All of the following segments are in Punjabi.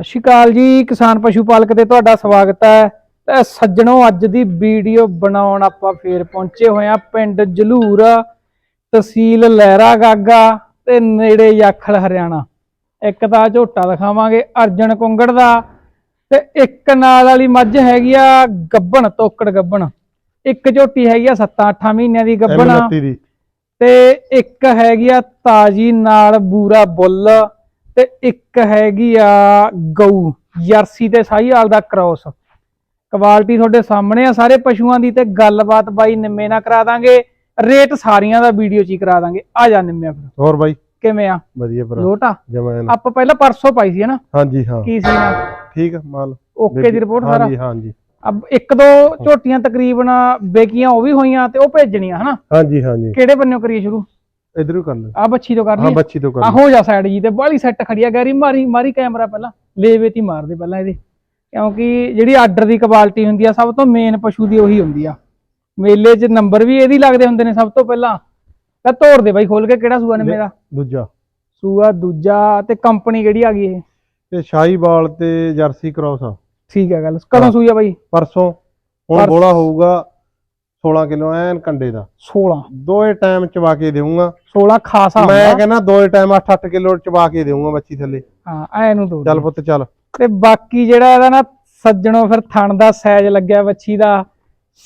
ਸਤਿ ਸ਼੍ਰੀ ਅਕਾਲ ਜੀ ਕਿਸਾਨ ਪਸ਼ੂ ਪਾਲਕ ਤੇ ਤੁਹਾਡਾ ਸਵਾਗਤ ਹੈ। ਤੇ ਸੱਜਣੋ ਅੱਜ ਦੀ ਵੀਡੀਓ ਬਣਾਉਣ ਆਪਾਂ ਫੇਰ ਪਹੁੰਚੇ ਹੋਏ ਆ ਪਿੰਡ ਜਲੂਰ ਤਹਿਸੀਲ ਲਹਿਰਾ ਗਾਗਾ ਤੇ ਨੇੜੇ ਯਾਖਲ ਹਰਿਆਣਾ। ਇੱਕ ਤਾਂ ਝੋਟਾ ਦਿਖਾਵਾਂਗੇ ਅਰਜਨ ਕੁੰਗੜ ਦਾ ਤੇ ਇੱਕ ਨਾਲ ਵਾਲੀ ਮੱਝ ਹੈਗੀ ਆ ਗੱਬਣ ਤੋਕੜ ਗੱਬਣ। ਇੱਕ ਝੋਟੀ ਹੈਗੀ ਆ 7-8 ਮਹੀਨਿਆਂ ਦੀ ਗੱਬਣ ਆ। M29 ਦੀ। ਤੇ ਇੱਕ ਹੈਗੀ ਆ ਤਾਜੀ ਨਾਲ ਬੂਰਾ ਬੁੱਲ। ਤੇ ਇੱਕ ਹੈਗੀ ਆ ਗਊ ਜਰਸੀ ਤੇ ਸਾਹੀਵਾਲ ਦਾ ਕ੍ਰਾਸ ਕੁਆਲਿਟੀ ਤੁਹਾਡੇ ਸਾਹਮਣੇ ਆ ਸਾਰੇ ਪਸ਼ੂਆਂ ਦੀ ਤੇ ਗੱਲਬਾਤ ਬਾਈ ਨਿੰਮੇ ਨਾਲ ਕਰਾ ਦਾਂਗੇ। ਰੇਟ ਸਾਰੀਆਂ ਦਾ ਵੀਡੀਓ 'ਚ ਹੀ ਕਰਾ ਦਾਂਗੇ। ਆ ਜਾ ਨਿੰਮਿਆ ਫਿਰ। ਹੋਰ ਬਾਈ? ਕਿਵੇਂ ਆ? ਵਧੀਆ ਭਰਾ। ਲੋਟ ਜਮਾਨ ਆਪਾਂ ਪਹਿਲਾਂ ਪਰਸੋਂ ਪਾਈ ਸੀ ਹਨਾ ਹਾਂਜੀ ਹਾਂ। ਕੀ ਸੀ ਨਾ ਠੀਕ ਆ ਮਾਲ। ਓਕੇ ਦੀ ਰਿਪੋਰਟ ਸਾਰਾ? ਹਾਂਜੀ ਹਾਂਜੀ। ਅਬ ਇੱਕ ਦੋ ਝੋਟੀਆਂ ਤਕਰੀਬਨ ਬੇਕੀਆਂ ਉਹ ਵੀ ਹੋਈਆਂ ਤੇ ਉਹ ਭੇਜਣੀਆਂ ਹਨਾ ਹਾਂਜੀ ਹਾਂਜੀ। ਕਿਹੜੇ ਬੰਨਿਓ ਕਰੀਏ ਸ਼ੁਰੂ? ਇਧਰੋਂ ਕਰ ਲੈ। ਆ ਬੱਚੀ ਤੋਂ ਕਰ ਹਾਂ ਲਈ ਬੱਚੀ ਤੋਂ ਕਰ ਆ ਹੋ ਜਾ ਸਾਈਡ ਜੀ ਤੇ ਬਾਹਲੀ ਸੈੱਟ ਖੜੀ ਆ ਗੈਰੀ ਮਾਰੀ ਮਾਰੀ ਕੈਮਰਾ ਪਹਿਲਾਂ। ਲੇਵੇ ਤੀ ਮਾਰਦੇ ਪਹਿਲਾਂ ਇਹਦੇ। ਕਿਉਂਕਿ ਜਿਹੜੀ ਆਰਡਰ ਦੀ ਕੁਆਲਿਟੀ ਹੁੰਦੀ ਆ ਸਭ ਤੋਂ ਮੇਨ ਪਸ਼ੂ ਦੀ ਉਹੀ ਹੁੰਦੀ ਆ। ਮੇਲੇ 'ਚ ਨੰਬਰ ਵੀ ਇਹਦੀ ਲੱਗਦੇ ਹੁੰਦੇ ਨੇ ਸਭ ਤੋਂ ਪਹਿਲਾਂ। ਤਾਂ ਤੋੜ ਦੇ ਬਾਈ ਖੋਲ ਕੇ ਕਿਹੜਾ ਸੂਆ ਨੇ। ਮੇਰਾ? ਦੂਜਾ। ਸੂਆ ਦੂਜਾ ਤੇ ਕੰਪਨੀ ਕਿਹੜੀ ਆ ਗਈ ਇਹ? ਇਹ ਸ਼ਾਹੀਵਾਲ ਤੇ ਜਰਸੀ ਕ੍ਰਾਸ ਆ। ਠੀਕ ਹੈ ਗੱਲ ਕਦੋਂ ਹਾਂ। ਸੂਈ ਆ ਬਾਈ? ਪਰਸੋਂ। ਹੁਣ ਬੋਲਾ ਹੋਊਗਾ 16 ਕਿਲੋ ਐਨ ਕੰਡੇ ਦਾ। 16 ਦੋਏ ਟਾਈਮ ਚਵਾ ਕੇ ਦੇਊਂਗਾ। 16 ਖਾਸਾ ਮੈਂ ਹੁੰਦਾ ਕਹਿੰਦਾ ਦੋਏ ਟਾਈਮ 8-8 ਕਿਲੋ ਚਵਾ ਕੇ ਦੇਊਂਗਾ ਬੱਚੀ ਥੱਲੇ। ਹਾਂ ਐ ਨੂੰ ਦੋ ਚੱਲ ਪੁੱਤ ਚੱਲ। ਤੇ ਬਾਕੀ ਜਿਹੜਾ ਇਹਦਾ ਨਾ ਸੱਜਣੋ ਫਿਰ ਥਣ ਦਾ ਸਾਈਜ਼ ਲੱਗਿਆ ਵੱਛੀ ਦਾ।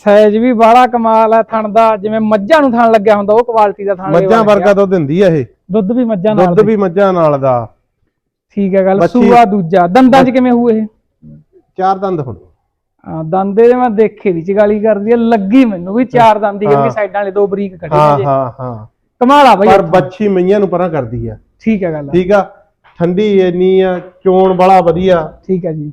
ਸਾਈਜ਼ ਵੀ ਬਾਹਲਾ ਕਮਾਲ ਆ ਥਣ ਦਾ। ਜਿਵੇਂ ਮੱਝਾਂ ਨੂੰ ਥਣ ਲੱਗਿਆ ਹੁੰਦਾ ਉਹ ਕੁਆਲਿਟੀ ਦਾ ਥਣ ਮੱਝਾਂ। ਵਰਗਾ ਦੁੱਧ ਦਿੰਦੀ ਆ ਇਹ। ਦੁੱਧ ਵੀ ਮੱਝਾਂ ਨਾਲ ਦੁੱਧ। ਵੀ ਮੱਝਾਂ ਨਾਲ ਦਾ। ਠੀਕ ਹੈ ਗੱਲ ਬੱਚੀ- ਸੂਆ ਦੂਜਾ। ਦੰਦਾਂ 'ਚ ਕਿਵੇਂ ਹੋਏ ਇਹ? ਚਾਰ ਦੰਦ ਹੁਣ। ਹਾਂ ਦੰਦੇ ਦੇ ਮੈਂ ਦੇਖੇ ਦੀ ਚਗਾਲੀ ਕਰਦੀ ਆ ਲੱਗੀ ਮੈਨੂੰ ਵੀ ਚਾਰ ਦੰਦ ਹਾਂ। ਸਾਈਡਾਂ ਵਾਲੇ ਦੋ ਬਰੀਕ ਖੜੇ ਹਾਂ ਜੇ। ਹਾਂ ਹਾਂ। ਕਮਾਲ ਆ ਬਈ ਪਰ ਬੱਚੀ ਮਈਆਂ ਨੂੰ ਪਰਾਂ ਕਰਦੀ ਆ। ਠੀਕ ਹੈ ਗੱਲ ਠੀਕ ਆ? ਠੰਡੀ ਇੰਨੀ ਆ ਚੋਣ ਬੜਾ ਵਧੀਆ। ਠੀਕ ਹੈ ਜੀ।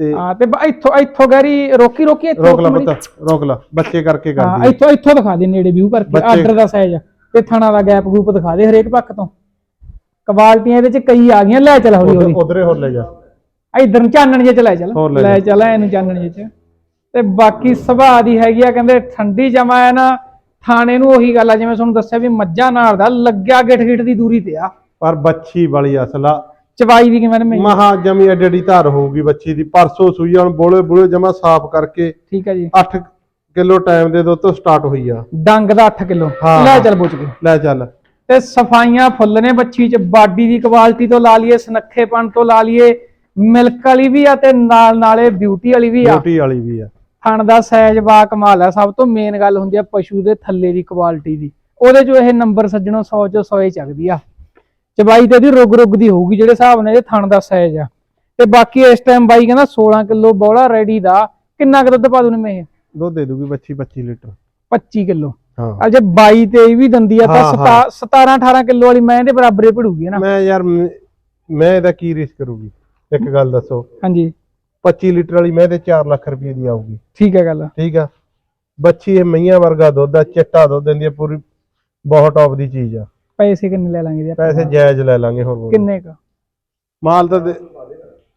ਤੇ ਹਾਂ ਤੇ ਇੱਥੋਂ ਇੱਥੋਂ ਗੈਰੀ ਰੋਕੀ ਰੋਕੀ ਇੱਥੋਂ ਰੋਕ ਲਾ ਪੁੱਤ ਰੋਕ ਲਾ ਬੱਚੇ ਕਰਕੇ ਹਾਂ ਕਰਦੀ ਆ। ਇੱਥੋਂ ਇੱਥੋਂ ਦਿਖਾ ਦੇ ਨੇੜੇ ਵਿਊ ਕਰਕੇ ਆਰਡਰ ਦਾ ਸਾਈਜ਼ ਤੇ ਥਣਾ ਦਾ ਗੈਪ ਗਰੂਪ ਦਿਖਾ ਦੇ ਹਰੇਕ ਪੱਖ ਤੋਂ। ਕੁਆਲਟੀਆਂ ਇਹਦੇ ਚ ਕਈ ਆ ਗਈਆਂ ਲੈ ਚੱਲ ਹੌਲੀ ਹੌਲੀ। ਉਧਰੇ ਹੋਰ ਲੈ ਜਾ। ਇਧਰ ਨੂੰ ਚਾਨਣ ਜੇ ਚ ਲੈ ਚੱਲ। ਹੋਰ ਲੈ ਲੈ ਚੱਲ ਇਹਨੂੰ ਚਾਨਣ ਜੇ ਚ। ਤੇ ਬਾਕੀ ਸੁਭਾਅ ਦੀ ਹੈਗੀ ਆ ਕਹਿੰਦੇ ਠੰਡੀ ਜਮਾ ਹੈ ਨਾ ਥਾਣੇ ਨੂੰ ਉਹੀ ਗੱਲ ਆ ਜਿਵੇਂ ਤੁਹਾਨੂੰ ਦੱਸਿਆ ਵੀ ਮੱਝਾਂ ਨਾਲ ਦਾ ਲੱਗਿਆ ਗਿੱਠ ਗਿੱਠ ਦੀ ਦੂਰੀ ਤੇ ਆ। ਪਰ ਬੱਚੀ ਵਾਲੀ ਅਸਲਾ। ਚਵਾਈ ਵੀ ਕਿਵੇਂ ਨੇ ਮਹਾ ਜਮੀ ਐਡੀ ਐਡੀ ਧਾਰ ਹੋਊਗੀ ਬੱਚੀ ਦੀ। ਪਰਸੋਂ ਸੂਈ ਹੁਣ ਬੋਲੇ ਬੁਲੇ ਜਮਾ ਸਾਫ਼ ਕਰਕੇ ਠੀਕ ਹੈ ਜੀ। 8 ਕਿਲੋ ਟਾਈਮ ਦੇ ਦੋ ਤੋਂ ਸਟਾਰਟ ਹੋਈ ਆ। ਡੰਗ ਦਾ 8 ਕਿਲੋ। ਲੈ ਚੱਲ ਪੁੱਛ ਕੇ। ਲੈ ਚੱਲ। ਤੇ ਸਫਾਈਆਂ ਫੁੱਲ ਨੇ ਬੱਚੀ ਚ ਬਾਡੀ ਦੀ ਕੁਆਲਿਟੀ ਤੋਂ ਲਾ ਲਈਏ ਸਨੱਖੇਪਣ ਤੋਂ ਲਾ ਲਈਏ ਮਿਲਕ ਵਾਲੀ ਵੀ ਆ ਤੇ ਨਾਲ ਨਾਲੇ ਬਿਊਟੀ ਵਾਲੀ ਵੀ ਆ। ਛੋਟੀ ਵਾਲੀ ਵੀ ਆ। ਥਣ ਦਾ ਸਾਈਜ਼ ਬਾ ਕਮਾਲ ਆ ਸਭ ਤੋਂ ਮੇਨ ਗੱਲ ਹੁੰਦੀ ਆ ਪਸ਼ੂ ਦੇ ਥੱਲੇ ਦੀ ਕੁਆਲਿਟੀ ਦੀ। ਉਹਦੇ ਚੋਂ ਇਹ ਨੰਬਰ ਸੱਜਣੋਂ 100 ਚੋਂ 100 ਹੀ ਚੱਕਦੀ ਆ। ਚਬਾਈ ਤੇ ਇਹਦੀ ਰੁਗ ਰੁਗ ਦੀ ਹੋਊਗੀ ਜਿਹੜੇ ਹਿਸਾਬ ਨਾਲ ਇਹ ਥਣ ਦਾ ਸਾਈਜ਼ ਆ। ਤੇ ਬਾਕੀ ਇਸ ਟਾਈਮ ਬਾਈ ਕਹਿੰਦਾ 16 ਕਿਲੋ ਬੋਲਾ ਰੈਡੀ ਦਾ। ਕਿੰਨਾ ਕੁ ਦੁੱਧ ਪਾ ਦੂ ਨੇ ਇਹ? ਦੁੱਧ ਦੇ ਦੂਗੀ ਬੱਚੀ 25 ਲੀਟਰ। 25 ਕਿਲੋ। ਹਾਂ। ਆ ਜੇ 22 23 ਵੀ ਦੰਦੀ ਆ ਤਾਂ ਹਾਂ, ਹਾਂ। 17 18 ਕਿਲੋ ਵਾਲੀ ਮੈਂ ਇਹਦੇ ਬਰਾਬਰ ਹੀ ਭੜੂਗੀ ਨਾ? ਮੈਂ ਯਾਰ ਮ- ਮੈਂ ਇਹਦਾ ਕੀ ਰਿਸਕ ਕਰੂਗੀ? ਇੱਕ ਗੱਲ ਦੱਸੋ। ਹਾਂਜੀ। 25 ਲੀਟਰ ਵਾਲੀ ਮੈਂ ਤੇ 4 ਲੱਖ ਰੁਪਏ ਦੀ ਆਊਗੀ। ਠੀਕ ਹੈ ਗੱਲ। ਠੀਕ ਆ। ਬੱਚੀ ਇਹ ਮਈਆਂ ਵਰਗਾ ਦੁੱਧ ਆ ਚਿੱਟਾ ਦੁੱਧ ਦਿੰਦੀ ਆ ਪੂਰੀ ਬਹੁਤ ਟੌਪ ਦੀ ਚੀਜ਼ ਆ। ਪੈਸੇ ਕਿੰਨੇ ਲੈ ਲਾਂਗੇ ਜੀ ਆਪਾਂ? ਪੈਸੇ ਜਾਇਜ਼ ਲੈ ਲਾਂਗੇ ਹੋਰ ਬੋਲੋ। ਕਿੰਨੇ ਕ? ਮਾਲ ਤਾਂ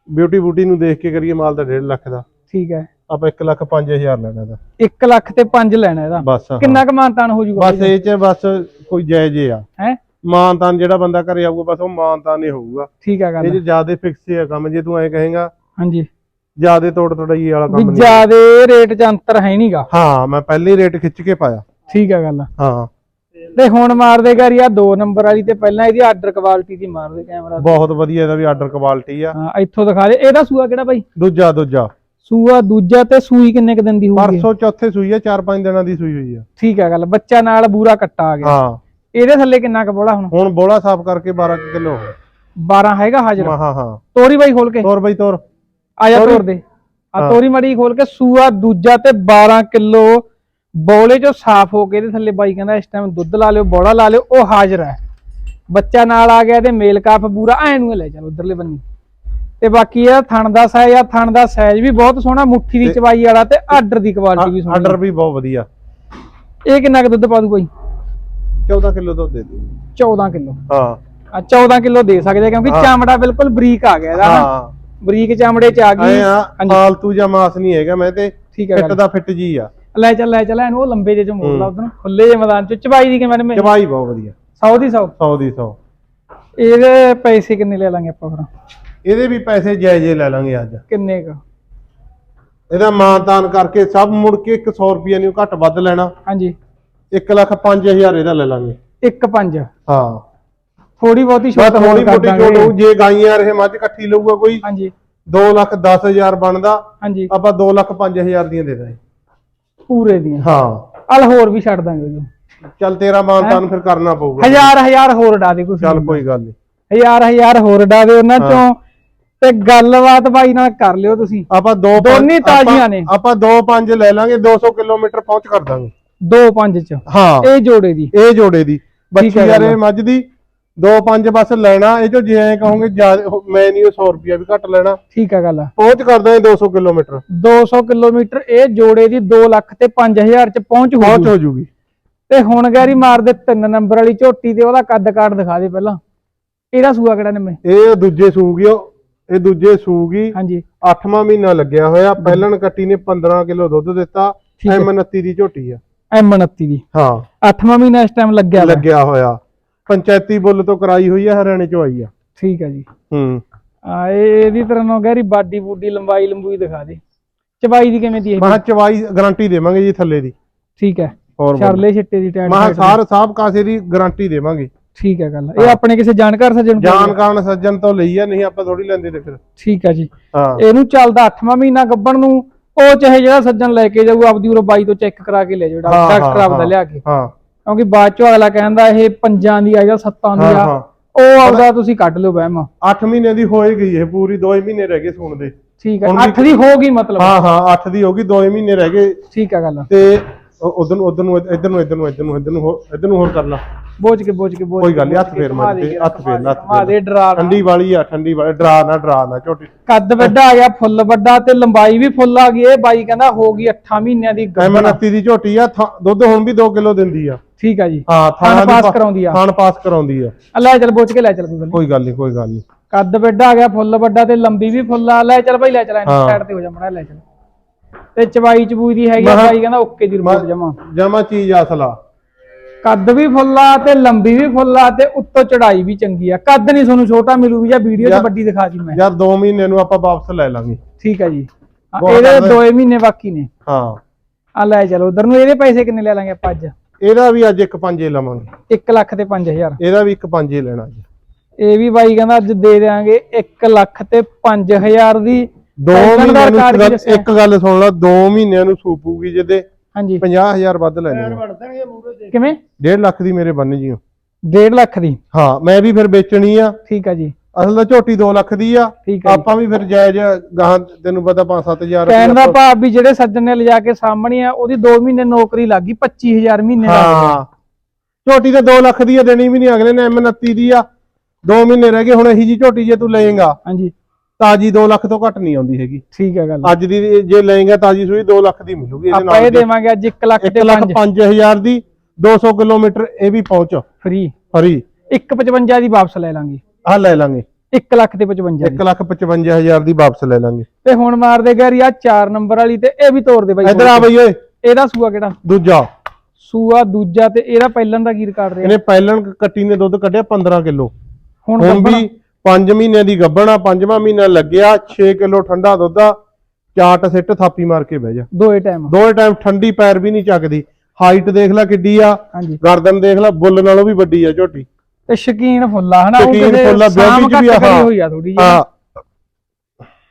ਬਿਊਟੀ ਬੂਟੀ ਨੂੰ ਦੇਖ ਕੇ ਕਰੀਏ ਮਾਲ ਤਾਂ 1.5 ਲੱਖ ਦਾ। ਠੀਕ ਹੈ। ਆਪਾਂ 1 ਲੱਖ 5000 ਲੈਣਾ ਦਾ 1 ਲੱਖ ਤੇ 5 ਲੈਣਾ ਇਹਦਾ। ਬਸ ਹਾਂ। ਕਿੰਨਾ ਕੁ ਮਾਨਤਾਨ ਹੋ ਜੂਗਾ ਬਸ ਇਹ ਚ ਬਸ ਕੋਈ ਜਾਇਜ਼ ਹੀ ਆ। ਹੈ? ਮਾਨਤਾਨ ਜਿਹੜਾ ਬੰਦਾ ਘਰੇ ਆਊਗਾ ਬਸ ਉਹ ਮਾਨਤਾਨ ਹੀ ਹੋਊਗਾ। ਠੀਕ ਹੈ ਇਹ ਗੱਲ ਜੇ ਜਿਆਦੇ ਫਿਕਸ ਆ ਕੰਮ ਜੇ ਤੂੰ ਐ ਕਹੇਗਾ ਹਾਂਜੀ। ਜਿਆਦੇ ਤੋੜ ਤੜਾਈ ਵਾਲਾ ਵੀ ਕੰਮ ਨਹੀਂ ਜਿਆਦੇ ਰੇਟ ਚ ਅੰਤਰ ਹੈ ਨਹੀਂਗਾ ਹਾਂ ਮੈਂ ਪਹਿਲੇ ਹੀ ਰੇਟ ਖਿੱਚ ਕੇ ਪਾਇਆ। ਠੀਕ ਹੈ ਗੱਲ ਹਾਂ। ਤੇ ਹੁਣ ਮਾਰਦੇ ਗਾਰੀ ਆ 2 ਨੰਬਰ ਵਾਲੀ ਤੇ ਪਹਿਲਾਂ ਇਹਦੀ ਆਰਡਰ ਕੁਆਲਿਟੀ ਦੀ ਮਾਰਦੇ ਕੈਮਰਾ ਬਹੁਤ ਵਧੀਆ ਇਹਦਾ ਵੀ ਆਰਡਰ ਕੁਆਲਿਟੀ ਆ। ਹਾਂ ਇੱਥੋਂ ਦਿਖਾ ਦੇ। ਇਹਦਾ ਸੂਆ ਕਿਹੜਾ ਬਾਈ? ਦੂਜਾ ਦੂਜਾ। ਸੂਆ ਦੂਜਾ ਤੇ ਸੂਈ ਕਿੰਨੇ ਕ ਦਿਨ ਦੀ ਹੋਊਗੀ? ਪਰਸੋਂ ਚੌਥੇ ਸੂਈ ਆ 4-5 ਦਿਨਾਂ ਦੀ ਸੂਈ ਹੋਈ ਆ। ਠੀਕ ਹੈ ਗੱਲ ਬੱਚਾ ਨਾਲ ਬੂਰਾ ਕੱਟਾ ਆ ਗਿਆ। ਹਾਂ। ਇਹਦੇ ਥੱਲੇ ਕਿੰਨਾ ਕ ਬੋਲਾ ਹੁਣ? ਹੁਣ ਬੋਲਾ ਸਾਫ਼ ਕਰਕੇ 12 ਕਿਲੋ। 12 ਹੈਗਾ ਹਾਜ਼ਰ? ਹਾਂ ਹਾਂ ਤੋਰੀ ਬਾਈ ਖੋਲ ਕੇ। ਤੋਰ ਬਈ ਤੋਰ। ਆ ਜਾ ਤੋਰੀ? ਦੇ। ਆ। ਤੋਰੀ ਮੜੀ ਖੋਲ ਕੇ ਸੂਆ ਦੂਜਾ ਤੇ 12 ਕਿਲੋ। ਬੋਲੇ ਚੋਂ ਸਾਫ਼ ਹੋ ਕੇ ਇਹਦੇ ਥੱਲੇ ਬਾਈ ਕਹਿੰਦਾ ਇਸ ਟਾਈਮ ਦੁੱਧ ਲਾ ਲਿਓ ਬੋਲਾ ਲਾ ਲਿਓ ਉਹ ਹਾਜ਼ਰ ਹੈ। ਬੱਚਾ ਨਾਲ ਆ ਗਿਆ ਤੇ ਮੇਲ ਕਾਫ ਪੂਰਾ ਐ ਨੂੰ ਲੈ ਚੱਲ ਉਧਰਲੇ ਬੰਨੀ। ਤੇ ਬਾਕੀ ਇਹ ਥਣ ਦਾ ਸਾਈਜ਼ ਆ ਥਣ ਦਾ ਸਾਈਜ਼ ਵੀ ਬਹੁਤ ਸੋਹਣਾ ਮੁੱਠੀ ਦੀ ਚਵਾਈ ਵਾਲਾ ਤੇ ਆਰਡਰ ਦੀ ਕੁਆਲਿਟੀ ਵੀ ਸੋਹਣੀ ਆਰਡਰ ਵੀ ਬਹੁਤ ਵਧੀਆ। ਇਹ ਕਿੰਨਾ ਕੁ ਦੁੱਧ ਪਾ ਦੂ ਬਾਈ? 14 ਕਿਲੋ ਦੁੱਧ ਦੇ ਦੂ 14 ਕਿਲੋ। ਹਾਂ। ਆ 14 ਕਿਲੋ ਦੇ ਸਕਦੇ ਆ ਕਿਉਂਕਿ ਹਾਂ। ਚਾਮੜਾ ਬਿਲਕੁਲ ਬਰੀਕ ਆ ਗਿਆ ਇਹਦਾ ਨਾ। ਹਾਂ। ਬਰੀਕ ਚਾਮੜੇ ਚ ਆ ਗਈ। ਐ ਆ ਹਾਂਜੀ। ਫਾਲਤੂ ਜਾਂ ਮਾਸ ਨਹੀਂ ਹੈਗਾ ਮੈਂ ਤੇ ਠੀਕ ਹੈ ਫਿੱਟ ਗੱਲ। ਦਾ ਫਿੱਟ ਜੀ ਆ। ਲੈ ਚੱਲ ਲੈ ਚੱਲ ਇਹਨੂੰ ਉਹ ਲੰਬੇ ਜੇ ਚ ਮੋੜ ਲਾ ਹੂੰ। ਉਧਰ। ਖੁੱਲੇ ਜੇ ਮੈਦਾਨ ਚ। ਚਵਾਈ ਦੀ ਕਿਵੇਂ ਨੇ ਚਵਾਈ ਬਹੁਤ ਵਧੀਆ। 100 ਦੀ 100 100 ਦੀ 100 ਇਹਦੇ ਪੈਸੇ ਕਿੰਨੇ ਲੈ ਲਾਂਗੇ ਆਪਾਂ ਫਿਰ? ਇਹਦੇ ਵੀ ਪੈਸੇ ਜਾਇਜ਼ੇ ਲੈ ਲਾਂਗੇ ਅੱਜ। ਕਿੰਨੇ ਕ? ਇਹਦਾ ਮਾਨਤਾਨ ਕਰਕੇ ਸਭ ਮੁੜ ਕੇ 100 ਰੁਪਏ ਨਹੀਂ ਘੱਟ ਵੱਧ ਲੈਣਾ। ਹਾਂਜੀ। 1 ਲੱਖ 5000 ਇਹਦਾ ਲੈ ਲਾਂਗੇ। 1 5 ਹਾਂ। ਥੋੜੀ ਬਹੁਤੀ ਬਸ ਛੋਟ ਥੋੜੀ ਹੋਰ ਕਰ ਮੋਟੀ ਦਾਂਗੇ। ਜੇ ਗਾਈਆਂ ਰਹੇ ਮੱਝ ਇਕੱਠੀ ਲਊਗਾ ਕੋਈ। ਹਾਂਜੀ। 2 ਲੱਖ 10000 ਬਣਦਾ। ਹਾਂਜੀ। ਆਪਾਂ 2 ਲੱਖ 5000 ਦੀਆਂ ਦੇ ਦਾਂਗੇ। ਪੂਰੇ ਦੀਆਂ। ਹਾਂ। ਅਲ ਹੋਰ ਵੀ ਛੱਡ ਦਾਂਗੇ ਜੀ ਚੱਲ ਤੇਰਾ ਮਾਨਤਾਨ ਫਿਰ ਕਰਨਾ ਪਊਗਾ। ਹਜ਼ਾਰ ਹਜ਼ਾਰ ਹੋਰ ਡਾ ਦੇ ਕੁਛ ਚੱਲ ਕੋਈ ਗੱਲ ਨਹੀਂ ਹਜ਼ਾਰ ਹਜ਼ਾਰ ਹੋਰ ਡਾ ਦੇ ਉਹਨਾਂ। ਚੋਂ। ਤੇ ਗੱਲਬਾਤ ਬਾਈ ਨਾਲ ਕਰ ਲਿਓ ਤੁਸੀਂ। ਆਪਾਂ ਦੋ ਪੰਜ- ਦੋਨੇ ਤਾਜ਼ੀਆਂ ਆਪਾਂ- ਨੇ। ਆਪਾਂ 2 5 ਲੈ ਲਾਂਗੇ 200 ਕਿਲੋਮੀਟਰ ਪਹੁੰਚ ਕਰ ਦਾਂਗੇ। 2 5 ਚ। ਹਾਂ। ਇਹ ਜੋੜੇ ਦੀ। ਇਹ ਜੋੜੇ ਦੀ। ਬੱਚੀ ਹੈ ਯਾਰ ਮੱਝ ਦੀ 2 5 ਬਸ ਲੈਣਾ ਇਹ ਜੋ ਜੇ ਐ ਕਹੋਗੇ ਜ਼ਿਆਦਾ ਉਹ ਮੈਂ ਨਹੀਂ ਉਹ 100 ਰੁਪਿਆ ਵੀ ਘੱਟ ਲੈਣਾ। ਠੀਕ ਆ ਗੱਲ ਪਹੁੰਚ ਕਰ ਦਾਂਗੇ 200 ਕਿਲੋਮੀਟਰ। 200 ਕਿਲੋਮੀਟਰ ਇਹ ਜੋੜੇ ਦੀ 2 ਲੱਖ ਤੇ 5000 ਚ ਪਹੁੰਚ ਪਹੁੰਚ ਹੋਊਗੀ ਹੋ ਜੂਗੀ। ਤੇ ਹੁਣ ਗੈਰੀ ਮਾਰ ਦੇ ਤਿੰਨ ਨੰਬਰ ਵਾਲੀ ਝੋਟੀ ਤੇ ਉਹਦਾ ਕੱਦ ਕਾਠ ਦਿਖਾ ਦੇ ਪਹਿਲਾਂ। ਇਹਦਾ ਸੂਆ ਕਿਹੜਾ ਨਿੰਮੇ? ਇਹ ਦੂਜੇ ਸੂਗੀ ਉਹ ਇਹ ਦੂਜੇ ਸੂਗੀ। ਹਾਂਜੀ। 8ਵਾਂ ਮਹੀਨਾ ਲੱਗਿਆ ਹੋਇਆ ਪਹਿਲਣ ਕੱਟੀ ਨੇ 15 ਕਿਲੋ ਦੁੱਧ ਦਿੱਤਾ ਹੈ। ਐਮ 29 ਦੀ ਝੋਟੀ ਆ। ਐਮ 29 ਦੀ। ਹਾਂ। 8ਵਾਂ ਮਹੀਨਾ ਇਸ ਟਾਈਮ ਲੱਗਿਆ ਵਾ। ਲੱਗਿਆ ਹੋਇਆ। ਪੰਚਾਇਤੀ ਬੁੱਲ ਤੋਂ ਕਰਾਈ ਹੋਈ ਆ ਹਰਿਆਣੇ ਚੋਂ ਆਈ ਆ। ਠੀਕ ਹੈ ਜੀ। ਹੂੰ। ਆ ਇਹ ਇਹਦੀ ਤਰ੍ਹਾਂ ਨੂੰ ਗੈਰੀ ਬਾਡੀ ਬੂਡੀ ਲੰਬਾਈ ਲੰਬੂਈ ਦਿਖਾ ਦੇ। ਚਬਾਈ ਦੀ ਕਿਵੇਂ ਦੀ ਹੈ ਮਹਾ ਚਵਾਈ ਗਾਰੰਟੀ ਦੇਵਾਂਗੇ ਜੀ ਥੱਲੇ ਦੀ। ਠੀਕ ਹੈ। ਹੋਰ। ਛਰਲੇ ਛਿੱਟੇ ਦੀ ਟੈਟ ਮਹਾ ਸਾਰ ਸਾਹਿਬ ਕਾਸੇ ਦੀ ਗਾਰੰਟੀ ਦੇਵਾਂਗੇ। ਠੀਕ ਹੈ ਗੱਲ। ਇਹ ਆਪਣੇ ਕਿਸੇ ਜਾਣਕਾਰ ਸੱਜਣ ਕੋਲ ਜਾਣਕਾਨ ਸੱਜਣ ਤੋਂ ਲਈ ਆ ਨਹੀਂ ਆਪਾਂ ਥੋੜੀ ਲੈਂਦੇ ਤੇ ਫਿਰ। ਠੀਕ ਹੈ ਜੀ। ਹਾਂ। ਇਹਨੂੰ ਚੱਲਦਾ 8ਵਾਂ ਮਹੀਨਾ ਗੱਬਣ ਨੂੰ। ਉਹ ਚਾਹੇ ਜਿਹੜਾ ਸੱਜਣ ਲੈ ਕੇ ਜਾਊ ਆਪਦੀ ਉਰੋਂ ਬਾਈ ਤੋਂ ਚੈੱਕ ਕਰਾ ਕੇ ਲੈ ਜਾਓ ਹਾਂ, ਹਾਂ, ਡਾਕਟਰ ਆਪਦਾ ਹਾਂ। ਲਿਆ ਕੇ। ਹਾਂ। ਕਿਉਂਕਿ ਬਾਅਦ ਚੋਂ ਅਗਲਾ ਕਹਿੰਦਾ ਇਹ ਪੰਜਾਂ ਦੀ ਆ ਜਾਂ ਸੱਤਾਂ ਦੀ ਹਾਂ, ਆ ਹਾਂ। ਉਹ ਆਪਦਾ ਤੁਸੀਂ ਕੱਢ ਲਿਓ ਵਹਿਮ। 8 ਮਹੀਨੇ ਦੀ ਹੋਏ ਗਈ ਇਹ ਪੂਰੀ 2 ਮਹੀਨੇ ਰਹਿ ਗਏ ਸੂਣ ਦੇ। ਠੀਕ ਹੈ ਹੁਣ ਵੀ- 8 ਦੀ ਹੋ ਗਈ ਮਤਲਬ। ਹਾਂ ਹਾਂ 8 ਦੀ ਹੋ ਗਈ 2 ਮਹੀਨੇ ਰਹਿ ਗਏ। ਠੀਕ ਹੈ ਗੱਲ। ਤੇ ਉਧਰ ਨੂੰ ਉਧਰ ਨੂੰ ਇੱਧਰ ਨੂੰ ਇੱਧਰ ਨੂੰ ਇੱਧਰ ਨੂੰ ਇੱਧਰ ਨੂੰ ਹੋਰ- ਇੱਧਰ ਨੂੰ ਹੋਰ ਕਰ ਲਾ ਬੋਝ ਕੇ ਬੋਝ ਕੇ ਬੋਝ ਕੋਈ ਗੱਲ ਨੀ, ਹੱਥ ਫੇਰ ਮਾਰ ਦੇ ਹੱਥ ਫੇਰ ਹੱਥ ਫੇਰ ਡਰਾ ਨਾ। ਠੰਡੀ ਵਾਲੀ ਆ ਠੰਡੀ ਵਾਲੀ ਡਰਾ ਨਾ ਡਰਾ ਨਾ ਝੋਟੀ ਕੱਦ ਵੱਡਾ ਆ ਗਿਆ ਫੁੱਲ ਵੱਡਾ ਤੇ ਲੰਬਾਈ ਵੀ ਫੁੱਲ ਆ ਗਈ ਇਹ ਬਾਈ ਕਹਿੰਦਾ ਹੋ ਗਈ 8 ਮਹੀਨਿਆਂ ਦੀ ਗੱਭਣ। 29 ਦੀ ਝੋਟੀ ਆ ਥਾਂ- ਦੁੱਧ ਹੁਣ ਵੀ 2 ਕਿਲੋ ਦਿੰਦੀ ਆ ਠੀਕ ਆ ਜੀ ਹਾਂ ਥਣ ਪਾਸ ਕਰਾਉਂਦੀ ਆ। ਥਣ ਪਾਸ ਕਰਾਉਂਦੀ ਆ ਆ ਲੈ ਚੱਲ ਬੋਝ ਕੇ ਲੈ ਚੱਲ ਕੋਈ ਗੱਲ ਨੀ। ਕੋਈ ਗੱਲ ਨਹੀਂ ਕੋਈ ਗੱਲ ਨਹੀਂ ਕੱਦ ਵੱਡਾ ਆ ਗਿਆ ਫੁੱਲ ਵੱਡਾ ਤੇ ਲੰਬੀ ਵੀ ਫੁੱਲ ਆ ਲੈ ਚੱਲ ਬਾਈ ਲੈ ਚੱਲ ਹਾਂ। ਸਾਈਡ ਤੇ ਹੋ ਜਾ ਮੜਾ ਲੈ ਚੱਲ ਤੇ ਚਵਾਈ ਚਬੂਈ ਦੀ ਹੈਗੀ ਆ, ਮੈਂ- ਬਾਈ ਕਹਿੰਦਾ ਓਕੇ ਦੀ ਰਿਪੋਰਟ ਜਮਾ। ਜਮਾ ਚੀਜ਼ ਅਸਲਾ ਕੱਦ ਵੀ ਫੁੱਲ ਤੇ ਲੰਬੀ ਵੀ ਫੁੱਲ ਤੇ ਉੱਤੋਂ ਚੜਾਈ ਵੀ ਚੰਗੀ ਆ। ਕੱਦ ਨਹੀਂ ਤੁਹਾਨੂੰ ਛੋਟਾ ਮਿਲੂਗੀ ਜਾਂ ਵੀਡੀਓ 'ਚ ਯਾਰ- ਵੱਡੀ ਦਿਖਾ ਦੀ ਮੈਂ। ਯਾਰ 2 ਮਹੀਨੇ ਨੂੰ ਆਪਾਂ ਵਾਪਸ ਲੈ ਲਾਂਗੇ। ਠੀਕ ਆ ਜੀ। ਹਾਂ, ਬਹੁਤ ਇਹਦੇ ਜ਼ਿਆਦਾ। 2 ਮਹੀਨੇ ਬਾਕੀ ਨੇ। ਹਾਂ। ਆ ਲੈ ਚਲੋ ਉਧਰ ਨੂੰ ਇਹਦੇ ਪੈਸੇ ਕਿੰਨੇ ਲੈ ਲਾਂਗੇ ਆਪਾਂ ਅੱਜ? ਇਹਦਾ ਵੀ ਅੱਜ ਇੱਕ ਪੰਜੇ ਲਵਾਂਗੇ। 1 ਲੱਖ ਤੇ 5000 ਇਹਦਾ ਵੀ ਇੱਕ ਪੰਜੇ ਲੈਣਾ ਅੱਜ ਇਹ ਵੀ ਬਾਈ ਕਹਿੰਦਾ ਅੱਜ ਦੇ ਦੇਾਂਗੇ 1 ਲੱਖ ਤੇ 5000 ਦੀ 2 ਪੈਨਸ਼ਨ ਦਾ ਮਹੀਨਿਆਂ ਨੂੰ ਰਿਕਾਰਡ ਇੱਕ ਵੀ ਗੱਲ- ਦੱਸਿਆ। ਇੱਕ ਗੱਲ ਸੁਣ ਲਾ 2 ਮਹੀਨਿਆਂ ਨੂੰ ਸੂਪੂਗੀ ਜਿਹਦੇ ਹਾਂਜੀ। 50000 ਵੱਧ ਲੈਣੇ ਕਿਵੇਂ? 1.5 ਲੱਖ ਦੀ ਮੇਰੇ ਬੰਨ ਜੀਓ। 1.5 ਲੱਖ ਦੀ? ਹਾਂ ਮੈਂ ਵੀ ਫਿਰ ਵੇਚਣੀ ਆ। ਠੀਕ ਆ ਜੀ। ਅਸਲ ਤਾਂ ਝੋਟੀ 2 ਲੱਖ ਦੀ ਆ। ਠੀਕ ਆ ਜੀ। ਆਪਾਂ ਵੀ ਫਿਰ ਜਾਇਜ਼ ਗਾਹਾਂ ਤੈਨੂੰ ਪਤਾ 5-7000 ਕਹਿਣ ਦਾ ਭਾਵ ਵੀ ਜਿਹੜੇ ਸੱਜਣ ਨੇ ਲਿਜਾ ਕੇ ਸਾਹਮਣੇ ਆ ਉਹਦੀ 2 ਮਹੀਨੇ ਨੌਕਰੀ ਲੱਗ ਗਈ 25000 ਮਹੀਨੇ ਦਾ ਹਾਂ। ਝੋਟੀ ਤਾਂ 2 ਲੱਖ ਦੀ ਆ ਦੇਣੀ ਵੀ ਨਹੀਂ ਅਗਲੇ ਨੇ M29 ਦੀ ਆ। 2 ਮਹੀਨੇ ਰਹਿ ਗਏ ਹੁਣ ਇਹੀ ਜੀ ਝੋਟੀ ਜੇ ਤੂੰ ਲਏਗਾ। ਹਾਂਜੀ। ਤਾਜੀ 2 ਲੱਖ ਤੋਂ ਘੱਟ ਨਹੀਂ ਆਉਂਦੀ ਹੈਗੀ। ਠੀਕ ਆ ਗੱਲ। ਅੱਜ ਦੀ ਜੇ ਲਏਗਾ ਤਾਜੀ ਸੂਈ 2 ਲੱਖ ਦੀ ਮਿਲੂਗੀ ਇਹਦੇ ਆਪਾਂ ਇਹ ਨਾਲ ਦੇਵਾਂਗੇ ਅੱਜ 1 ਲੱਖ 1 ਤੇ ਲੱਖ 5 5000 ਦੀ 200 ਕਿਲੋਮੀਟਰ ਇਹ ਵੀ ਪਹੁੰਚ। ਫ੍ਰੀ। ਫਰੀ। 155 ਦੀ ਵਾਪਸ ਲੈ ਲਾਂਗੇ। ਆ ਲੈ ਲਾਂਗੇ। 1 ਲੱਖ ਤੇ 55 ਦੀ। 1 ਲੱਖ 55000 ਦੀ ਵਾਪਸ ਲੈ ਲਾਂਗੇ। ਤੇ ਹੁਣ ਮਾਰ ਦੇ ਗੈਰੀ ਆ 4 ਨੰਬਰ ਵਾਲੀ ਤੇ ਇਹ ਵੀ ਤੋੜ ਦੇ ਬਾਈ। ਇਧਰ ਆ ਬਈ ਓਏ। ਇਹਦਾ ਸੂਆ ਕਿਹੜਾ? ਦੂਜਾ। ਸੂਆ ਦੂਜਾ ਤੇ ਇਹਦਾ ਪਹਿਲਾਂ ਦਾ ਕੀ ਰਿਕਾਰਡ ਰਿਹਾ। ਇਹਨੇ ਪਹਿਲਣ ਕੱਟੀ ਨੇ ਦੁੱਧ ਕੱਢਿਆ 15 ਕਿਲੋ। ਹੁਣ ਵੀ 5 ਮਹੀਨੇ ਦੀ ਗੱਭਣ 5ਵਾਂ ਮਹੀਨਾ ਲੱਗਿਆ 6 ਕਿਲੋ ਠੰਡਾ ਦੁੱਧ ਆ ਚਾਟ ਸਿੱਟ ਥਾਪੀ ਮਾਰ ਕੇ ਬਹਿ ਜਾ। ਦੋਏ ਟਾਈਮ ਦੋਏ ਟਾਈਮ ਠੰਡੀ ਪੈਰ ਵੀ ਨਹੀਂ ਚੱਕਦੀ। ਹਾਈਟ ਦੇਖ ਲੈ ਕਿੱਡੀ ਆ ਹਾਂਜੀ। ਗਰਦਨ ਦੇਖ ਲੈ ਬੁੱਲ ਨਾਲੋਂ ਵੀ ਵੱਡੀ ਆ ਝੋਟੀ। ਤੇ ਸ਼ਕੀਨ ਫੁੱਲਾ ਹਨਾ ਉਹ ਕਿਤੇ ਫੁੱਲਾ, ਸਾਮ ਵੀ ਘੱਟ ਆ। ਹੋਈ ਥੋੜੀ ਜਿਹੀ।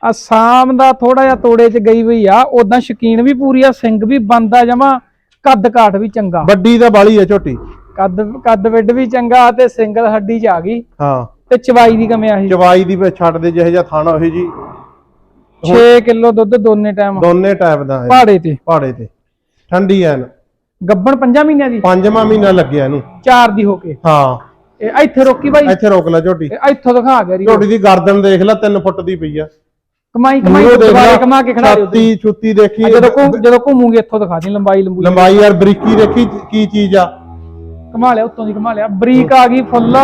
ਆ ਸਾਮ ਦਾ ਥੋੜਾ ਜਿਹਾ ਤੋੜੇ ਚ ਗਈ ਹੋਈ ਆ ਉਦਾਂ ਸ਼ਕੀਨ ਵੀ ਪੂਰੀ ਆ ਸਿੰਘ ਵੀ ਬੰਦਾ ਜਮਾ ਕੱਦ ਕਾਠ ਵੀ ਚੰਗਾ। ਵੱਡੀ ਤਾਂ ਬਾਲੀ ਆ ਝੋਟੀ। ਕੱਦ ਕੱਦ ਵਿੱਡ ਵੀ ਚੰਗਾ ਤੇ ਸਿੰਗਲ ਹੱਡੀ ਚ ਆ ਗਈ। ਹਾਂ। ਤੇ ਚਵਾਈ ਦੀ ਕਮੇ ਆਹੀ ਚਵਾਈ ਦੀ ਵਿੱਚ ਛੱਡ ਦੇ ਜਿਹੇ ਜਿਹਾ ਥਾਣਾ ਉਹੇ ਜੀ। 6 ਕਿਲੋ ਦੁੱਧ ਦੋਨੇ ਟਾਈਮ ਦੋਨੇ ਟਾਈਪ ਦਾ ਹੈ ਪਹਾੜੇ ਤੇ। ਪਹਾੜੇ ਤੇ। ਠੰਡੀ ਐਨ ਗੱਬਣ 5 ਮਹੀਨਿਆਂ ਦੀ? ਪੰਜਵਾਂ ਮਹੀਨਾ ਲੱਗਿਆ ਇਹਨੂੰ। 4 ਦੀ ਹੋ ਕੇ। ਹਾਂ। ਇਹ ਇੱਥੇ ਰੋਕੀ ਬਾਈ? ਇੱਥੇ ਰੋਕ ਲੈ ਝੋਟੀ। ਇੱਥੋਂ ਦਿਖਾ ਗਿਆ ਝੋਟੀ ਦੀ ਗਰਦਨ ਦੇਖ ਲੈ 3 ਫੁੱਟ ਦੀ ਪਈ ਆ। ਕਮਾਈ ਕਮਾਈ ਦੁਬਾਰੇ ਕਮਾ ਕੇ ਖੜਾ ਛਾਤੀ ਛੁੱਤੀ ਦੇਖੀ। ਜਦੋਂ ਜਦੋਂ ਘੁੰਮੂਗੀ ਇੱਥੋਂ ਦਿਖਾ ਦੀ ਲੰਬਾਈ ਲੰਬੂਈ। ਲੰਬਾਈ ਯਾਰ ਬਰੀਕੀ ਦੇਖੀ ਕੀ ਚੀਜ਼ ਆ। ਕਮਾ ਲਿਆ ਉੱਤੋਂ ਦੀ ਕਮਾ ਲਿਆ। ਬਰੀਕ ਆ ਗਈ ਫੁੱਲ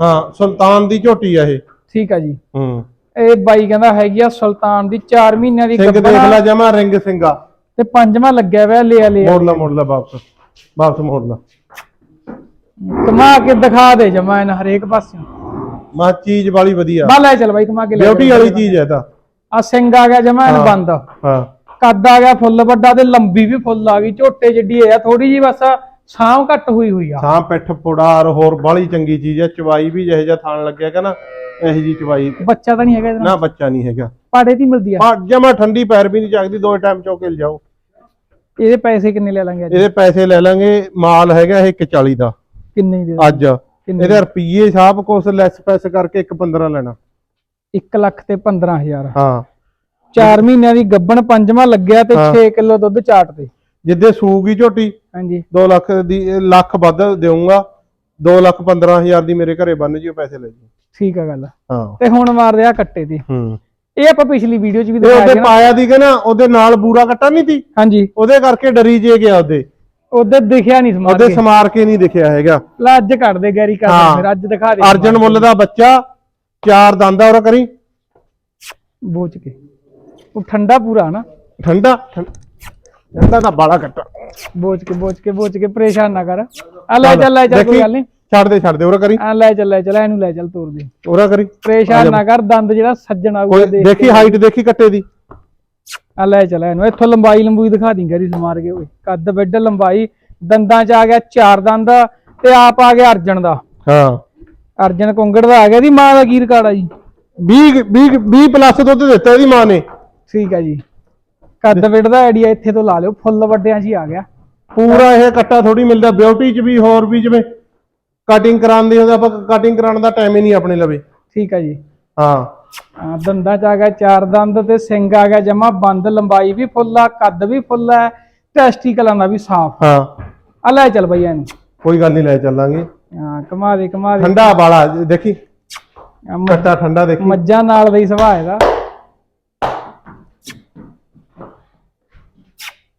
ਹਾਂ ਸੁਲਤਾਨ ਦੀ ਝੋਟੀ ਆ ਇਹ। ਠੀਕ ਆ ਜੀ। ਹੂੰ। ਇਹ ਬਾਈ ਕਹਿੰਦਾ ਹੈਗੀ ਆ ਸੁਲਤਾਨ ਦੀ 4 ਮਹੀਨਿਆਂ ਦੀ ਸਿੰਘ ਦੇਖ ਲੈ ਜਮਾ ਰਿੰਗ ਸਿੰਘਾ। ਤੇ ਪੰਜਵਾਂ ਲੱਗਿਆ ਹੋਇਆ ਲਿਆ ਲਿਆ। ਮੋੜ ਲਾ ਮੋੜ ਲਾ ਵਾਪਸ। ਵਾਪਸ ਮੋੜ ਲਾ। ਕਮਾ ਕੇ ਦਿਖਾ ਦੇ ਜਮਾ ਇਹਨਾਂ ਹਰੇਕ ਪਾਸਿਓਂ। ਮਾ ਚੀਜ਼ ਵਾਲੀ ਵਧੀਆ। ਬਾ ਲੈ ਚੱਲ ਬਾਈ ਕਮਾ ਕੇ ਲੈ ਬਿਊਟੀ ਵਾਲੀ ਚੀਜ਼ ਹੈ ਤਾਂ। ਆ ਸਿੰਘ ਆ ਗਿਆ ਜਮਾ ਇਹਨੂੰ ਬੰਦ। ਹਾਂ। ਕੱਦ ਆ ਗਿਆ ਫੁੱਲ ਵੱਡਾ ਤੇ ਲੰਬੀ ਵੀ ਫੁੱਲ ਆ ਗਈ। ਝੋਟੇ ਜਿੱਡੀ ਆ ਥੋੜੀ ਜੀ ਬਸ ਛਾਂ ਘੱਟ ਹੋਈ ਹੋਈ ਆ। ਸਾਂ ਪਿੱਠ ਪੁੜਾਰ ਹੋਰ ਬਾਲੀ ਚੰਗੀ ਚੀਜ਼ ਹੈ ਚਵਾਈ ਵੀ ਜਿਹੇ ਜਿਹਾ ਥਾਣ ਲੱਗਿਆ ਕਿ ਨਾ ਇਹੋ ਜੀ ਚਵਾਈ। ਬੱਚਾ ਤਾਂ ਨਹੀਂ ਹੈਗਾ ਇਹਦਾ ਨਾ ਬੱਚਾ ਨਹੀਂ ਹੈਗਾ। ਪਾੜੇ ਦੀ ਮਿਲਦੀ ਆ। ਆ ਜਮਾ ਠੰਡੀ ਪੈਰ ਵੀ ਨਹੀਂ ਚੱਕਦੀ ਦੋ ਟਾਈਮ ਚੋਕੇ ਜਾਓ ਇਹਦੇ ਪੈਸੇ ਕਿੰਨੇ ਲੈ ਲਾਂਗੇ ਅੱਜ? ਇਹਦੇ ਪੈਸੇ ਲੈ ਲਾਂਗੇ ਮਾਲ ਹੈਗਾ ਇਹ 140 ਦਾ। ਕਿੰਨੇ ਦੇ ਅੱਜ। ਕਿੰਨੇ ਇਹਦੇ ਰੁਪਈਏ ਸਾਹਿਬ ਕੋਸ ਲੈਸ ਪੈਸ ਕਰਕੇ 115 ਲੈਣਾ। 1 ਲੱਖ ਤੇ 15000 ਹਾਂ। 4 ਮਹੀਨਿਆਂ ਦੀ ਗੱਬਣ ਪੰਜਵਾਂ ਲੱਗਿਆ ਤੇ ਹਾਂ। 6 ਕਿਲੋ ਦੁੱਧ ਚਾਟ ਤੇ। ਜਿੱਦੇ ਸੂਗੀ ਝੋਟੀ ਹਾਂਜੀ। 2 ਲੱਖ ਦੀ ਲੱਖ ਵੱਧ ਦੇਊਂਗਾ 2 ਲੱਖ 15000 ਦੀ ਮੇਰੇ ਘਰੇ ਬੰਨ ਜਿਓ ਪੈਸੇ ਲੈ ਜੀ ਠੀਕ ਆ ਗੱਲ। ਹਾਂ। ਤੇ ਹੁਣ ਮਾਰ ਰਿਹਾ ਕੱਟੇ ਦੀ ਹੂੰ। ਇਹ ਆਪਾਂ ਪਿਛਲੀ ਵੀਡੀਓ 'ਚ ਵੀ ਦਿਖਾਇਆ ਉਹਦੇ ਸੀ ਪਾਇਆ ਦੀ ਕਿ ਨਾ ਉਹਦੇ ਨਾਲ ਬੂਰਾ ਕੱਟਾ ਨਹੀਂ ਤੀ ਹਾਂਜੀ। ਉਹਦੇ ਕਰਕੇ ਡਰੀ ਜੇ ਗਿਆ ਉਹਦੇ। ਉਹਦੇ ਦਿਖਿਆ ਨਹੀਂ ਸਮਾਰ ਉਹਦੇ ਸਮਾਰ ਕੇ ਨਹੀਂ ਦਿਖਿਆ ਹੈਗਾ। ਲੈ ਅੱਜ ਕੱਢ ਦੇ ਗੈਰੀ ਕਰ। ਦੇ ਫਿਰ ਅੱਜ ਦਿਖਾ ਦੇ ਅਰਜਨ ਮੁੱਲ ਦਾ ਬੱਚਾ ਚਾਰ ਦੰਦਾ ਔਰ ਕਰੀ। ਬੋਚ ਕੇ। ਉਹ ਠੰਡਾ ਪੂਰਾ ਨਾ ਠੰਡਾ ਠੰਡਾ ਤਾਂ ਬਾਲਾ ਕੱਟਾ ਬੋਚ ਕੇ ਬੋਚ ਕੇ ਬੋਚ ਕੇ ਪਰੇਸ਼ਾਨ ਨਾ ਕਰ। ਆ ਲੈ ਚੱਲ ਲੈ ਚੱਲ ਕੋਈ ਗੱਲ ਨਹੀਂ। ਛੱਡ ਦੇ ਛੱਡ ਦੇ ਉਹਰਾ ਕਰੀ। ਆ ਲੈ ਚੱਲ ਲੈ ਚੱਲ ਇਹਨੂੰ ਲੈ ਚੱਲ ਤੋਰ ਦੇ। ਉਹਰਾ ਕਰੀ। ਪਰੇਸ਼ਾਨ ਨਾ ਕਰ ਦੰਦ ਜਿਹੜਾ ਸੱਜਣ ਆਊਗਾ ਦੇਖ ਦੇਖੀ ਹਾਈਟ ਦੇਖੀ ਕੱਟੇ ਦੀ। ਆ ਲੈ ਚੱਲ ਇਹਨੂੰ ਇੱਥੋਂ ਲੰਬਾਈ ਲੰਬੂਈ ਦਿਖਾ ਦੀ ਗੈਰੀ ਸਮਾਰ ਕੇ ਓਏ। ਕੱਦ ਬੈੱਡ ਲੰਬਾਈ ਦੰਦਾਂ 'ਚ ਆ ਗਿਆ ਚਾਰ ਦੰਦ ਤੇ ਆਪ ਆ ਗਿਆ ਅਰਜਨ ਦਾ। ਹਾਂ। ਅਰਜਨ ਕੁੰਗੜ ਦਾ ਆ ਗਿਆ ਦੀ ਮਾਂ ਦਾ ਕੀ ਰਿਕਾਰਡ ਆ ਜੀ? 20 20 20 ਪਲੱਸ ਦੁੱਧ ਦਿੱਤਾ ਇਹਦੀ ਮਾਂ ਨੇ। ਠੀਕ ਆ ਜੀ। ਕੱਦ ਬੈੱਡ ਦਾ ਆਈਡੀਆ ਇੱਥੇ ਤੋਂ ਲਾ ਲਿਓ ਫੁੱਲ ਵੱਡਿਆਂ 'ਚ ਹੀ ਆ ਗਿਆ। ਪੂਰਾ ਇਹ ਕੱਟਾ ਥੋੜੀ ਮਿਲਦਾ ਬਿਊਟੀ 'ਚ ਵੀ ਹੋਰ ਵੀ ਜਿਵੇਂ ਕਟਿੰਗ ਕਰਾਉਂਦੇ ਹੁੰਦੇ ਆਪਾਂ ਕਟਿੰਗ ਕਰਾਉਣ ਦਾ ਟਾਈਮ ਹੀ ਨਹੀਂ ਆਪਣੇ ਲਵੇ। ਠੀਕ ਆ ਜੀ। ਹਾਂ। ਦੰਦਾਂ 'ਚ ਆ ਗਿਆ ਚਾਰ ਦੰਦ ਤੇ ਸਿੰਘ ਆ ਗਿਆ ਜਮਾ ਬੰਦ ਲੰਬਾਈ ਵੀ ਫੁੱਲ ਆ ਕੱਦ ਵੀ ਫੁੱਲ ਆ ਟੈਸਟੀਕਲਾਂ ਦਾ ਵੀ ਸਾਫ਼। ਹਾਂ। ਆ ਲੈ ਚੱਲ ਬਈ ਇਹਨੂੰ। ਕੋਈ ਗੱਲ ਨਹੀਂ ਲੈ ਚੱਲਾਂਗੇ। ਹਾਂ ਕਮਾ ਦੇ ਕਮਾ ਦੇ। ਠੰਡਾ ਵਾਲਾ ਦੇਖੀ। ਕੱਟਾ ਠੰਡਾ ਦੇਖੀ। ਮੱਝਾਂ ਨਾਲ ਦਾ ਹੀ ਸੁਭਾਅ ਇਹਦਾ।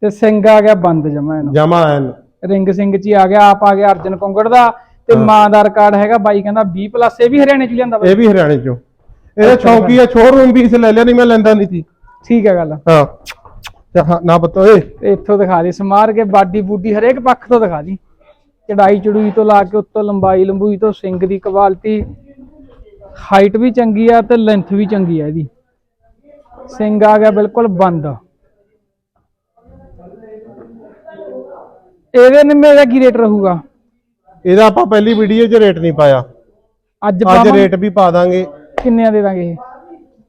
ਤੇ ਸਿੰਘ ਆ ਗਿਆ ਬੰਦ ਜਮਾ ਇਹਨੂੰ। ਜਮਾ ਐਨ ਰਿੰਗ ਸਿੰਘ ਹੀ ਆ ਗਿਆ ਆਪ ਆ ਗਿਆ ਅਰਜਨ ਕੁੰਗੜ ਦਾ ਤੇ ਮਾਂ ਦਾ ਰਿਕਾਰਡ ਹੈਗਾ ਬਾਈ ਕਹਿੰਦਾ 20 ਪਲੱਸ ਇਹ ਵੀ ਹਰਿਆਣੇ ਚ ਲਿਆਂਦਾ ਇਹ ਵੀ ਹਰਿਆਣੇ ਚੋਂ। ਇਹਦਾ ਸ਼ੌਂਕੀ ਆ ਸ਼ੋਰੂਮ ਵੀ ਕਿਸੇ ਲੈ ਲਿਆ ਨਹੀਂ ਮੈਂ ਲੈਂਦਾ ਨਹੀਂ ਸੀ। ਠੀਕ ਹੈ ਗੱਲ। ਹਾਂ। ਨਾ ਪਤਾ ਓਏ। ਤੇ ਇੱਥੋਂ ਦਿਖਾ ਦੇ ਸਮਾਰ ਕੇ ਬਾਡੀ ਬੂਡੀ ਹਰੇਕ ਪੱਖ ਤੋਂ ਦਿਖਾ ਦੀ। ਚੜਾਈ ਚੜੂਈ ਤੋਂ ਲਾ ਕੇ ਉੱਤੋਂ ਲੰਬਾਈ ਲੰਬੂਈ ਤੋਂ ਸਿੰਘ ਦੀ ਕੁਆਲਿਟੀ ਹਾਈਟ ਵੀ ਚੰਗੀ ਆ ਤੇ ਲੈਂਥ ਵੀ ਚੰਗੀ ਆ ਇਹਦੀ। ਸਿੰਘ ਆ ਗਿਆ ਬਿਲਕੁਲ ਬੰਦ। ਇਹਦੇ ਨਿੰਮੇ ਦਾ ਕੀ ਰੇਟ ਰਹੂਗਾ? ਇਹਦਾ ਆਪਾਂ ਪਹਿਲੀ ਵੀਡੀਓ 'ਚ ਰੇਟ ਨਹੀਂ ਪਾਇਆ। ਅੱਜ ਅੱਜ ਪਾਵਾਂ ਰੇਟ ਵੀ ਪਾ ਦਾਂਗੇ। ਕਿੰਨਿਆਂ ਦੇ ਦਾਂਗੇ ਇਹ?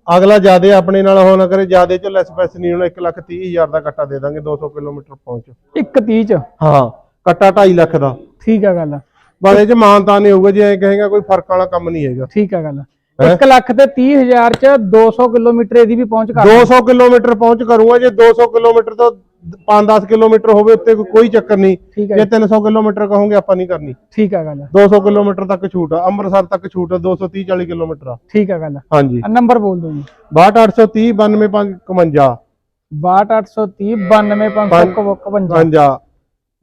ਅਗਲਾ ਜਿਆਦੇ ਆਪਣੇ ਨਾਲ ਹੋ ਨਾ ਕਰੇ ਜਿਆਦੇ 'ਚ ਲੈਸ ਪੈਸੇ ਨਹੀਂ ਹੋਣਾ 1 ਲੱਖ 30 ਹਜ਼ਾਰ ਦਾ ਕੱਟਾ ਦੇ ਦਾਂਗੇ 200 ਕਿਲੋਮੀਟਰ ਪਹੁੰਚ। ਇੱਕ 30 ਚ? ਹਾਂ ਕੱਟਾ 2.5 ਲੱਖ ਦਾ। ਠੀਕ ਆ ਗੱਲ ਇਹ 'ਚ ਮਾਨਤਾ ਨਹੀਂ ਹੋਊਗਾ ਜੇ ਐ ਕਹੇਗਾ ਕੋਈ ਫ਼ਰਕ ਵਾਲਾ ਕੰਮ ਨਹੀਂ ਹੈਗਾ। ਠੀਕ ਆ ਗੱਲ 1 ਲੱਖ ਤੇ 30 ਹਜ਼ਾਰ ਚ 200 ਕਿਲੋਮੀਟਰ ਇਹਦੀ ਵੀ ਪਹੁੰਚ ਕਰ 200 ਕਿਲੋਮੀਟਰ ਪਹੁੰਚ ਕਰੂੰਗਾ ਜੇ 200 ਕਿਲੋਮੀਟਰ ਤੋਂ 5-10 ਕਿਲੋਮੀਟਰ ਹੋਵੇ ਉੱਤੇ ਕੋਈ- ਚੱਕਰ ਨਹੀਂ। ਜੇ 300 ਕਿਲੋਮੀਟਰ ਕਹੋਗੇ ਆਪਾਂ ਨਹੀਂ ਕਰਨੀ। ਠੀਕ ਆ ਗੱਲ 200 ਕਿਲੋਮੀਟਰ ਤੱਕ ਛੂਟ ਆ। ਅੰਮ੍ਰਿਤਸਰ ਤੱਕ ਛੂਟ ਆ 230 40 ਕਿਲੋਮੀਟਰ ਆ। ਠੀਕ ਆ ਗੱਲ ਹਾਂਜੀ। ਨੰਬਰ ਬੋਲ ਦਿਓ ਜੀ। 62830 92551 62830 92551 52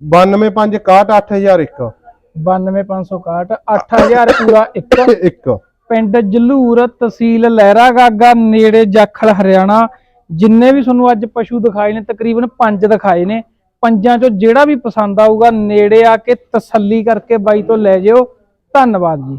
92561 8001 92561 8000 ਪੂਰਾ ਇੱਕ। ਇੱਕ। ਪਿੰਡ ਜਲੂਰ ਤਹਿਸੀਲ ਲਹਿਰਾ ਗਾਗਾ ਨੇੜੇ ਜਾਖਲ ਹਰਿਆਣਾ। ਜਿੰਨੇ ਵੀ ਤੁਹਾਨੂੰ ਅੱਜ ਪਸ਼ੂ ਦਿਖਾਏ ਨੇ, ਤਕਰੀਬਨ ਪੰਜ ਦਿਖਾਏ ਨੇ। ਪੰਜਾਂ ਚੋਂ ਜਿਹੜਾ ਵੀ ਪਸੰਦ ਆਊਗਾ, ਨੇੜੇ ਆ ਕੇ ਤਸੱਲੀ ਕਰਕੇ ਬਾਈ ਤੋਂ ਲੈ ਜਿਓ। ਧੰਨਵਾਦ ਜੀ।